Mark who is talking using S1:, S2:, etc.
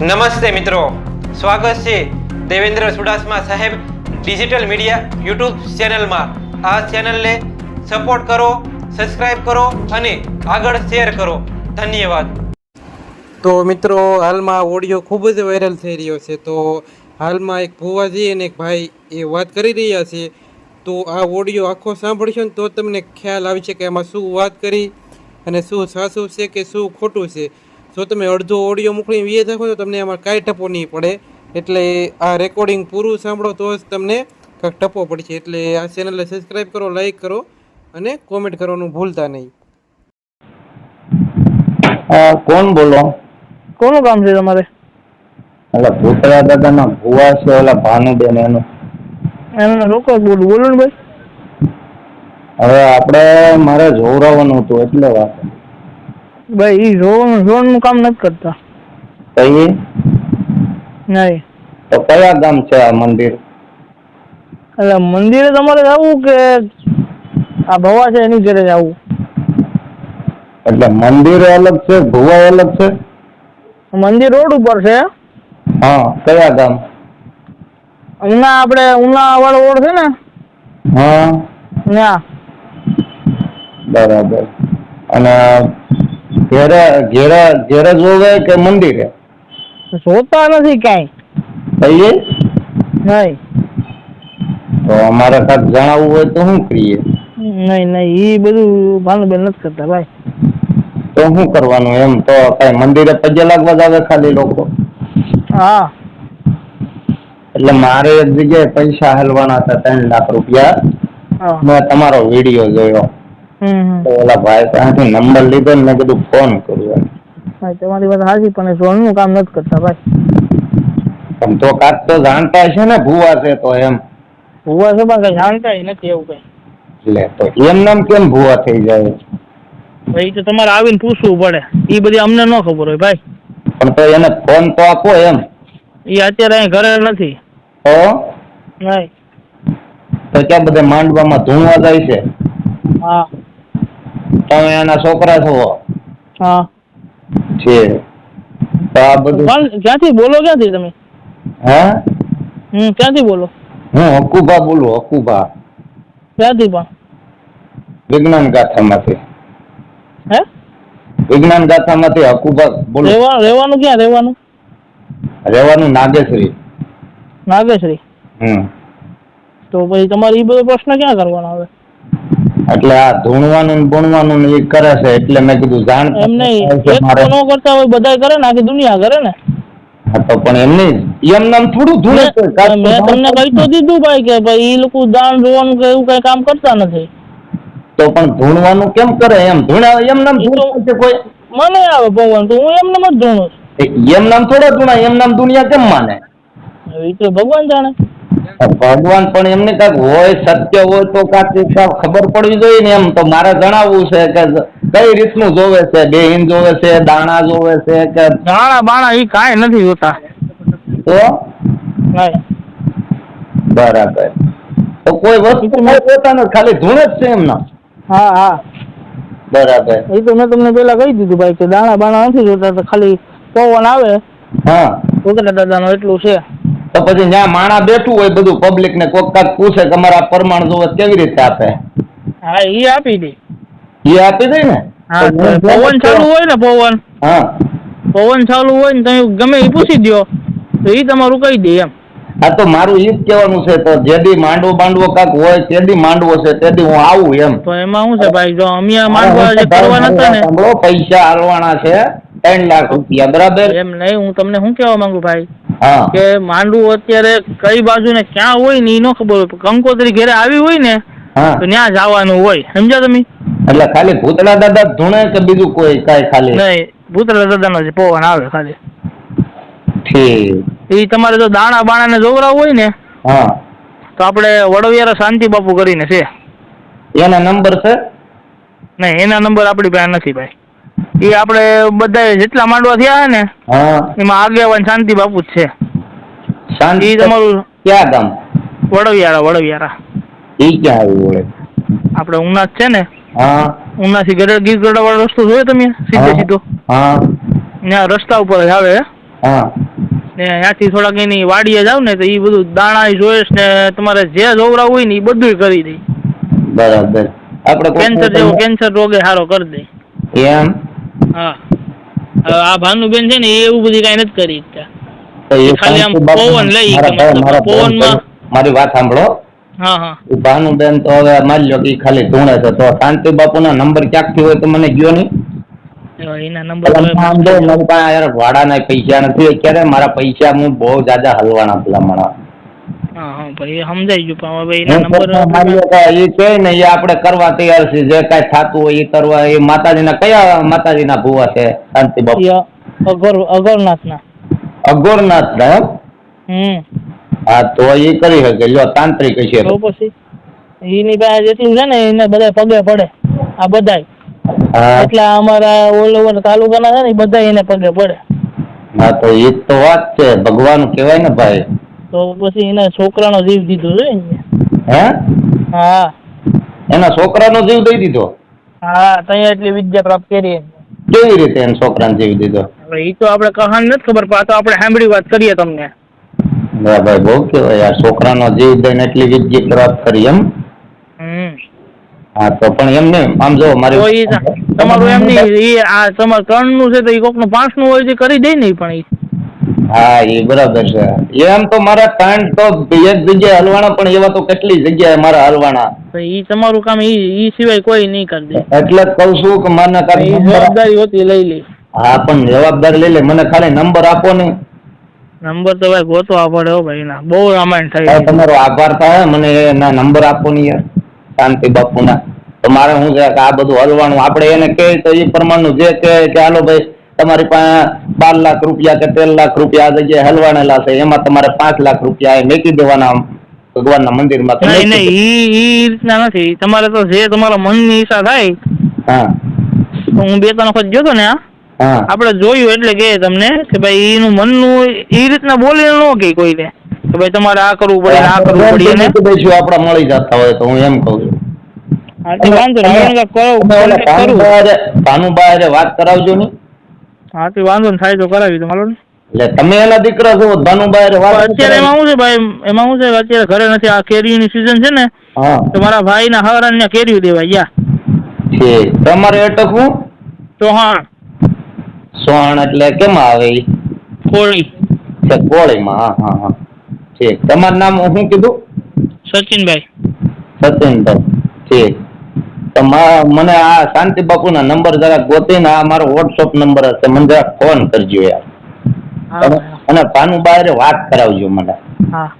S1: નમસ્તે મિત્રો. સ્વાગત છે દેવેન્દ્ર સુડાસમા સાહેબ ડિજિટલ મીડિયા યુટ્યુબ ચેનલમાં. આ ચેનલને સપોર્ટ કરો સબસ્ક્રાઈબ કરો અને આગળ શેર કરો. ધન્યવાદ. તો મિત્રો, હાલમાં ઓડિયો ખૂબ જ વાયરલ થઈ રહ્યો છે. તો હાલમાં એક ભુવાજી અને એક ભાઈ એ વાત કરી રહ્યા છે. તો આ ઓડિયો આખો સાંભળશો ને તો તમને ખ્યાલ આવી છે કે એમાં શું વાત કરી અને શું સાસુ છે કે શું ખોટું છે. જો તમે અડધો ઓડિયો મોકલી વીએ નાખો તો તમને એમાં કાંઈ ટપો નહીં પડે. એટલે આ રેકોર્ડિંગ પૂરું સાંભળો તો જ તમને કાંઈક ટપો પડશે. એટલે આ ચેનલને સબસ્ક્રાઈબ કરો લાઈક કરો અને કોમેન્ટ કરવાનું ભૂલતા નહીં.
S2: હા કોણ બોલો?
S3: કોનું કામ છે તમારે?
S2: એટલે ભૂતરા દાદાના ભુવા છે ઓલા ભાનુબેન એનું.
S3: એનું રોકો બોલું બોલો ને ભાઈ.
S2: હવે આપણે મારે જોવરાવવાનું હતું એટલે વાત.
S3: ભાઈ ઈ ઝોન ઝોનનું કામ નથી કરતા.
S2: કઈ?
S3: નહીં.
S2: તો કયા ગામ છે આ મંદિર?
S3: એટલે મંદિરે તમારે જવું કે આ ભવા છે એની ઘરે જવું?
S2: એટલે મંદિર અલગ છે ભુવા અલગ છે?
S3: મંદિર રોડ ઉપર છે.
S2: હા કયા ગામ?
S3: ઉના આપણે ઉના વાળો રોડ છે ને?
S2: હા.
S3: ના
S2: બરાબર. અને ઘેરે ઘેરે ઘેરે જોવે કે મંદિરે?
S3: જોતા નથી કાઈ.
S2: કહીએ?
S3: નહીં.
S2: તો અમારે કાંઈક જણાવવું હોય તો શું કરીએ?
S3: નહીં નહીં એ બધું ભાનુબેન નથી કરતા ભાઈ.
S2: તો શું કરવાનું એમ? તો કઈ મંદિરે પગે લાગવા જ આવે ખાલી લોકો?
S3: હા.
S2: એટલે મારે એક જગ્યાએ પૈસા હાલવાના હતા ત્રણ લાખ રૂપિયા. મેં તમારો વીડિયો જોયો. તો ઓલા ભાઈ પાસેથી નંબર લીધો ને મેં કીધું ફોન કરું એમ
S3: હા, તમારી વાત સાચી પણ એ કામ નથી કરતા ભાઈ.
S2: પણ તો કાક તો જાણતા છે ને ભૂવા છે તો એમ.
S3: ભૂવા છે પણ કઈ જાણતા નથી એવું કઈ.
S2: એટલે તો એમ નામ કેમ ભૂવા થઈ જાય?
S3: ભાઈ તો તમારે આવીને પૂછવું પડે. એ બધી અમને ન ખબર હોય ભાઈ.
S2: પણ તો એને ફોન તો આપો એમ.
S3: એ અત્યારે અહીં ઘરે નથી.
S2: તો
S3: નહીં.
S2: તો ક્યાં બધે માંડવામાં ધૂણવા જાય છે?
S3: હા.
S2: તમે એના છોકરા છો?
S3: હા.
S2: છે. તો આ બધું
S3: પણ ક્યાંથી બોલો ક્યાંથી તમે?
S2: હે?
S3: હમ ક્યાંથી બોલો?
S2: હું હકુભા બોલું હકુભા.
S3: ક્યાંથી પણ?
S2: વિજ્ઞાન ગાથામાંથી.
S3: હે?
S2: વિજ્ઞાન ગાથામાંથી હકુભા બોલું.
S3: રહેવાનું રહેવાનું ક્યાં રહેવાનું
S2: રહેવાનું નાગેશ્રી.
S3: નાગેશ્રી?
S2: હમ.
S3: તો પછી તમારે એ બધો પ્રશ્ન ક્યાં કરવાનો આવે
S2: એટલે આ ધૂણવાનું ને ભૂણવાનું ને એ કરે છે એટલે મેં કીધું જાણ
S3: એમ નહીં. એક ન કરતા હોય બધાય કરે ને આખી દુનિયા કરે ને.
S2: હા તો પણ એમ નહીં. એમ નામ થોડું ધૂણે છે.
S3: મેં તમને કહી તો દીધું ભાઈ કે ભાઈ એ લોકો દાન રોવાનું કે એવું કઈ કામ કરતા નથી.
S2: તો પણ ધૂણવાનું કેમ કરે? એમ ધૂણા એમ નામ ધૂણે કોઈ.
S3: મને આવે ભગવાન તો હું એમને મત ધૂણું
S2: એમ નામ થોડા ધૂણા એમ નામ દુનિયા કેમ માને?
S3: એ તો ભગવાન જાણે.
S2: ભગવાન પણ એમને કાંઈક હોય સત્ય હોય તો કાંઈક ખબર પડવી જોઈએ ને એમ. તો મારે જણાવવું છે કે કઈ રીતનું જોવે છે? બેહીન જોવે છે દાણા જોવે છે કે
S3: દાણા બાણા એ કાંઈ નથી જોતા.
S2: તો? બરાબર. તો કોઈ વસ્તુ જોતા નથી ખાલી ધૂણ જ છે એમના.
S3: હા હા.
S2: બરાબર.
S3: એ તો મેં તમને પેલા કહી દીધું ભાઈ કે દાણા બાણા નથી જોતા તો ખાલી પવન આવે.
S2: હા.
S3: છોકરા દાદાનું એટલું છે.
S2: તો પછી જ્યાં માણા બેઠું હોય બધું પબ્લિક ને કોક કાક પૂછે કે અમારા પરમાણ જોવે કેવી રીતે આપે?
S3: હા એ આપી દે.
S2: એ આપી દે ને?
S3: પવન ચાલુ હોય ને પવન.
S2: હા.
S3: પવન ચાલુ હોય ને તમે ગમે એ પૂછી દો તો એ તમારું કહી દે એમ.
S2: હા તો મારું ઈ જ કહેવાનું છે તો જે દી માંડવો બાંડવો કાક હોય તે દી માંડવો છે તે દી હું આવું એમ.
S3: તો એમાં શું છે ભાઈ જો અમે આ માંડવા જે કરવાના હતા ને
S2: સાંભળો પૈસા આલવાના છે ત્રણ લાખ રૂપિયા બરાબર?
S3: એમ નહીં હું તમને શું કહેવા માંગુ ભાઈ? કે માંડવું અત્યારે કઈ બાજુ ને ક્યાં હોય ને એ ન ખબર હોય. કંકોત્રી ઘેરે આવી હોય ને તો ત્યાં જવાનું હોય. સમજ્યા તમે?
S2: એટલે ખાલી ભૂતળા દાદા ધૂણે કે બીજું કોઈ કાંઈ ખાલી?
S3: નહીં ભૂતળા દાદાનો જે પવન આવે ખાલી.
S2: ઠીક.
S3: એ તમારે જો દાણા બાણા ને જોવરાવ હોય ને
S2: હા.
S3: તો આપણે વડવિયારા શાંતિ બાપુ કરીને છે.
S2: એના નંબર છે?
S3: નહીં એના નંબર આપણી પાસે નથી ભાઈ. એ આપણે બધા જેટલા માંડવા થયા ને
S2: હા.
S3: એમાં આગેવાન શાંતિ બાપુ જ છે.
S2: શાંતિ
S3: તમારું
S2: ક્યાં ગામ?
S3: વડવિયારા વડવિયારા
S2: એ ક્યાં આવ્યું વડે
S3: આપણે ઉના છે ને
S2: હા.
S3: ઉનાથી ગરડ ગીર ગઢડા વાળો રસ્તો જોયો તમે? સીધો સીધો?
S2: હા.
S3: ત્યાં રસ્તા ઉપર જ આવે
S2: હા.
S3: ને ત્યાંથી થોડાક એની વાડીએ જાવ ને તો એ બધું દાણા જોઈશ ને તમારે જે જોવરાવું હોય ને એ બધું કરી દે.
S2: બરાબર. આપણે
S3: કેન્સર જેવો કેન્સર રોગે સારો કરી દે.
S2: એમ?
S3: હા. આ ભાનુબેન છે ને એવું બધી કાંઈ નથી કરી શકતા. ખાલી આમ પવન લઈ
S2: મારા મારા
S3: પવનમાં-
S2: મારી વાત સાંભળો.
S3: હા હા.
S2: ભાનુબેન તો હવે માની લો કે ખાલી ધૂણે છે. તો શાંતિ બાપુના નંબર ક્યાંકથી હોય તો મને ગયો નહીં. મારી ભાડાના પૈસા નથી. અત્યારે મારા પૈસા હું બહુ જાજા હલવાના ભલામણા
S3: હા હા ભાઈ એ સમજાઈ ગયું પણ હવે એના નંબર
S2: પોતે માની લો કે એ કહે ને એ આપણે કરવા તૈયાર છે જે કાંઈ થતું હોય એ કરવા એ માતાજીના કયા માતાજીના ભુવા છે શાંતિ બાપુ?
S3: અગર અગરનાથના? હમ.
S2: હા તો એ કરી શકે લ્યો તાંત્રિક છે
S3: તો પછી એની પાસે જેટલું છે ને એને બધા પગે પડે આ બધાય.
S2: એટલે
S3: એટલા અમારા ઓલ ઓવર તાલુકાના છે ને બધા એને પગે પડે.
S2: હા તો એ તો વાત છે ભગવાન કહેવાય ને ભાઈ.
S3: તો પછી એના છોકરાનો જીવ દીધો છે.
S2: હે?
S3: હા.
S2: એના છોકરાનો જીવ દઈ દીધો?
S3: હા ત્યાં એટલી વિદ્યા પ્રાપ્ત કરી
S2: કેવી રીતે એના છોકરાને જીવ દીધો?
S3: એ તો આપણે કહાની નથી ખબર પણ આ તો આપણે સાંભળી વાત કરીએ તમને.
S2: બરાબર બહુ કહેવાય યાર છોકરાનો જીવ દઈને એટલી વિદ્યા પ્રાપ્ત કરી એમ?
S3: હમ.
S2: હા તો પણ એમ નહીં આમ જો મારી
S3: તમારું એમ નહીં એ આ તમારે ત્રણનું છે તો એ કોકનું પાંચનું હોય છે કરી દે નહીં પણ ઈ.
S2: હા એ બરાબર છે. એમ તો મારા ત્રણ તો એક જગ્યાએ હલવાના પણ એવા તો કેટલી જગ્યાએ મારા હલવાના.
S3: તો ઈ તમારું કામ ઈ ઈ સિવાય કોઈ નહીં કરી દે.
S2: એટલે જ કહું છું કે મને
S3: એ જવાબદારી હોતી લઈ લે.
S2: હા પણ જવાબદારી લઈ લે. મને ખાલી નંબર આપો ને.
S3: નંબર તો ભાઈ ગોતવા પડે હો ભાઈ ના બહુ રામાયણ થઈ
S2: સાહેબ, તમારો આભાર થાય મને એના નંબર આપો ને યાર શાંતિ બાપુના. તો મારે હું છે કે આ બધું હલવાનું આપણે એને કહે તો એ પ્રમાણનું જે કહે કે હાલો ભાઈ તમારી પાસે બાર લાખ રૂપિયા કે તેર લાખ રૂપિયા આ જગ્યાએ હલવાનેલા છે એમાં તમારે પાંચ લાખ રૂપિયા મેકી દેવાના ભગવાનના મંદિરમાં.
S3: નહીં નહીં ઈ ઈ રીતના નથી. તમારે તો જે તમારા મનની ઈચ્છા થાય
S2: હા.
S3: હું બે ત્રણ વખત જોતો ને આ.
S2: હા.
S3: આપણે જોયું એટલે કે તમને કે ભાઈ એનું મનનું એ રીતના બોલીને ન કે કોઈને. કે ભાઈ તમારે આ કરવું પડે આ કરવું પડે ને
S2: તો દઈશું આપડા મળી જતા હોય તો હું એમ કહું છું.
S3: હા તે વાંધો નહીં કરો
S2: ભાનુભાઈ વાત કરાવજો ને
S3: હા તો વાંધો ને થાય તો કરાવી દો હાલો ને.
S2: એટલે તમે એના દીકરા છો ભાનુભાઈ
S3: અત્યારે એમાં શું છે ભાઈ એમાં શું છે અત્યારે ઘરે નથી આ કેરીની સિઝન છે ને તો મારા ભાઈના હરાને કેરી દેવાય યા.
S2: છે તમારે અટકવું
S3: સોહાણ
S2: સોહાણ એટલે કેમાં આવે?
S3: કોળી.
S2: છે કોળીમાં હા હા હા. ઠીક. તમારું નામ શું કીધું?
S3: સચિનભાઈ.
S2: સચિનભાઈ. ઠીક. તો મને આ શાંતિ બાપુના નંબર જરા ગોતીને આ મારો વોટ્સઅપ નંબર હશે. મને જરા ફોન કરજો યાર. અને ભાનુ હારે વાત કરાવજો મને.
S3: હા.